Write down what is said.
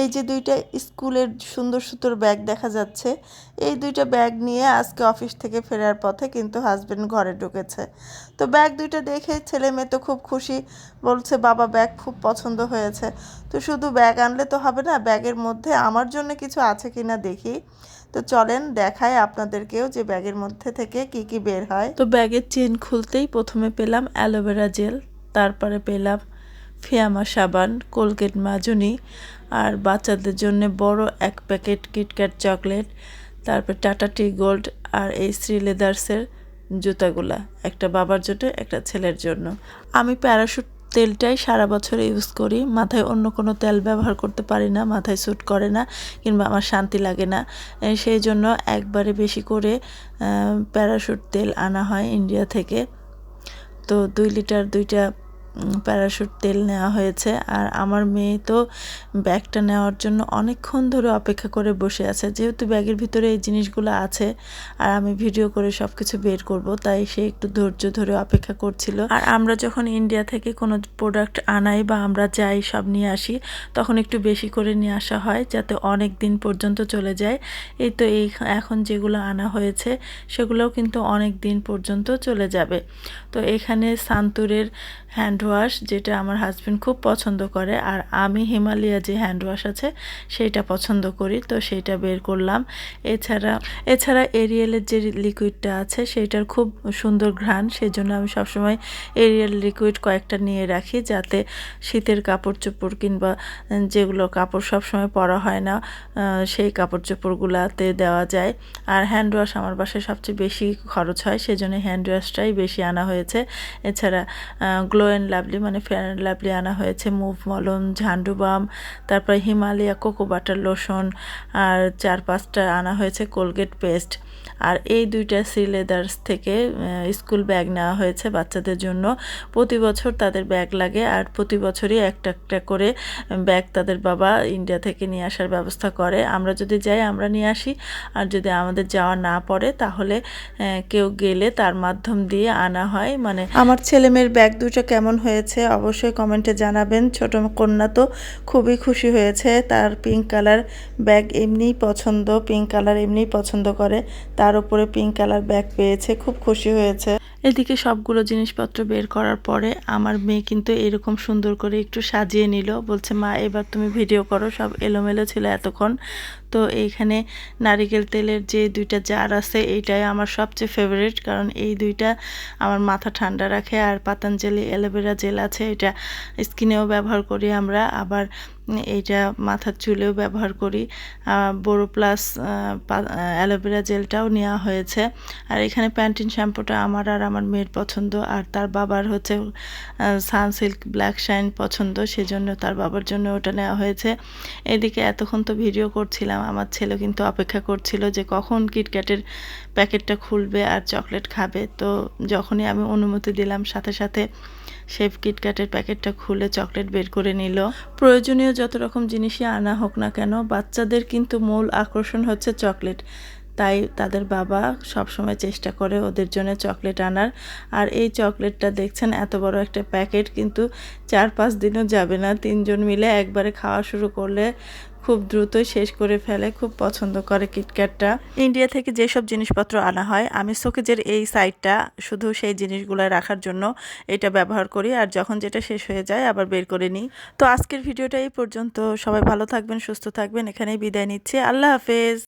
এই যে দুইটা স্কুলের সুন্দর সুন্দর ব্যাগ দেখা যাচ্ছে, এই দুইটা ব্যাগ নিয়ে আজকে অফিস থেকে ফেরার পথে কিন্তু হাজবেন্ড ঘরে ঢুকেছে। তো ব্যাগ দুইটা দেখে ছেলে মেয়ে তো খুব খুশি, বলছে, বাবা, ব্যাগ খুব পছন্দ হয়েছে। তো শুধু ব্যাগ আনলে তো হবে না, ব্যাগের মধ্যে আমার জন্য কিছু আছে কি না দেখি। তো চলেন দেখায় আপনাদেরকেও যে ব্যাগের মধ্যে থেকে কি কি বের হয়। তো ব্যাগের চেন খুলতেই প্রথমে পেলাম অ্যালোভেরা জেল, তারপরে পেলাম ফিয়ামা সাবান, কোলগেট মাজুনি আর বাচ্চাদের জন্য বড় এক প্যাকেট কিটক্যাট চকলেট, তারপর টাটা টি গোল্ড আর এই শ্রী লেদার্সের জুতাগুলা, একটা বাবার জন্য, একটা ছেলের জন্য। আমি প্যারাশুট তেলটাই সারা বছর ইউজ করি, মাথায় অন্য কোনো তেল ব্যবহার করতে পারি না, মাথায় স্যুট করে না, কিংবা আমার শান্তি লাগে না। সেই জন্য একবারে বেশি করে প্যারাশুট তেল আনা হয় ইন্ডিয়া থেকে। তো দুই লিটার দুইটা প্যারাশুট তেল নেওয়া হয়েছে। আর আমার মেয়ে তো ব্যাগটা নেওয়ার জন্য অনেকক্ষণ ধরে অপেক্ষা করে বসে আছে। যেহেতু ব্যাগের ভিতরে এই জিনিসগুলো আছে, আর আমি ভিডিও করে সব কিছু বের করব, তাই সে একটু ধৈর্য ধরে অপেক্ষা করছিল। আর আমরা যখন ইন্ডিয়া থেকে কোনো প্রোডাক্ট আনাই বা আমরা যাই সব নিয়ে আসি, তখন একটু বেশি করে নিয়ে আসা হয়, যাতে অনেক দিন পর্যন্ত চলে যায়। এই তো এই এখন যেগুলো আনা হয়েছে, সেগুলোও কিন্তু অনেক দিন পর্যন্ত চলে যাবে। তো এখানে সান্তুরের হ্যান্ড ওয়াশ যেটা আমার হাজব্যান্ড খুব পছন্দ করে, আর আমি হিমালয়া যে হ্যান্ড ওয়াশ আছে সেইটা পছন্দ করি, তো সেইটা বের করলাম। এছাড়া এছাড়া এরিয়ালের যে লিকুইডটা আছে সেইটার খুব সুন্দর ঘ্রাণ সেই জন্য আমি সবসময় এরিয়াল লিকুইড কয়েকটা নিয়ে রাখি, যাতে শীতের কাপড় চোপড় কিংবা যেগুলো কাপড় সবসময় পরা হয় না সেই কাপড় চোপড়গুলাতে দেওয়া যায়। আর হ্যান্ড ওয়াশ আমার বাসায় সবচেয়ে বেশি খরচ হয়, সেজন্য হ্যান্ড ওয়াশটাই বেশি আনা হয়েছে। এছাড়া গ্লো অ্যান্ড লাভলি মানে ফেয়ার অ্যান্ড লাভলি আনা হয়েছে। মুভ মলম ঝান্ডু বাম তারপর হিমালয়া কোকো বাটার লোশন আর চার পাঁচটা আনা হয়েছে কোলগেট পেস্ট আর এই দুইটা সি লেদার্স থেকে স্কুল ব্যাগ নেওয়া হয়েছে বাচ্চাদের জন্য। প্রতি বছর তাদের ব্যাগ লাগে, আর প্রতি বছরই একটা একটা করে ব্যাগ তাদের বাবা ইন্ডিয়া থেকে নিয়ে আসার ব্যবস্থা করে। আমরা যদি যাই, আমরা নিয়ে আসি। আর যদি আমাদের যাওয়া না পড়ে, তাহলে কেউ গেলে তার মাধ্যম দিয়ে আনা হয়। মানে আমার ছেলে মেয়ের ব্যাগ দুটো কেমন হয়েছে, অবশ্যই কমেন্টে জানাবেন। ছোট কন্যা তো খুবই খুশি হয়েছে, তার পিঙ্ক কালার ব্যাগ এমনিই পছন্দ পিঙ্ক কালার এমনিই পছন্দ করে, তার উপরে পিঙ্ক কালার ব্যাগ পেয়েছে, খুব খুশি হয়েছে। এদিকে সবগুলো জিনিসপত্র বের করার পরে আমার মেয়ে কিন্তু এরকম সুন্দর করে একটু সাজিয়ে নিল, বলছে, মা, এবার তুমি ভিডিও করো। সব এলোমেলো ছিল এতক্ষণ। তো এইখানে নারিকেল তেলের যে দুইটা জার আছে, এইটাই আমার সবচেয়ে ফেভারিট কারণ এই দুইটা আমার মাথা ঠান্ডা রাখে আর পাতাঞ্জলি অ্যালোভেরা জেল আছে, এটা স্কিনেও ব্যবহার করি আমরা, আবার এইটা মাথার চুলেও ব্যবহার করি। বড়ো প্লাস অ্যালোভেরা জেলটাও নেওয়া হয়েছে। আর এখানে প্যান্টিন শ্যাম্পুটা আমার আর আমার মেয়ের পছন্দ, আর তার বাবার হচ্ছে সানসিল্ক ব্ল্যাক শাইন পছন্দ, সেজন্য তার বাবার জন্য ওটা নেওয়া হয়েছে। এদিকে এতক্ষণ তো ভিডিও করছিলাম। আমার ছেলে কিন্তু অপেক্ষা করছিল যে কখন কিটক্যাটের প্যাকেটটা খুলবে আর চকলেট খাবে। তো যখনই আমি অনুমতি দিলাম, সাথে সাথে শেফ কিটক্যাটের প্যাকেটটা খুলে চকলেট বের করে নিল। প্রয়োজনীয় যত রকম জিনিসই আনা হোক না কেন, বাচ্চাদের কিন্তু মূল আকর্ষণ হচ্ছে চকলেট। তাই তাদের বাবা সবসময় চেষ্টা করে ওদের জন্য চকলেট আনার। আর এই চকলেটটা দেখছেন, এত বড় একটা প্যাকেট, কিন্তু চার পাঁচ দিনও যাবে না। তিনজন মিলে একবারে খাওয়া শুরু করলে খুব দ্রুতই শেষ করে ফেলে, খুব পছন্দ করে কিটক্যাটটা ইন্ডিয়া থেকে যেসব জিনিসপত্র আনা হয়, আমি সোকেজের এই সাইডটা শুধু সেই জিনিসগুলো রাখার জন্য এটা ব্যবহার করি আর যখন যেটা শেষ হয়ে যায় আবার বের করে নিই। তো আজকের ভিডিওটা এই পর্যন্ত। সবাই ভালো থাকবেন, সুস্থ থাকবেন। এখানেই বিদায় নিচ্ছি। আল্লাহ হাফেজ।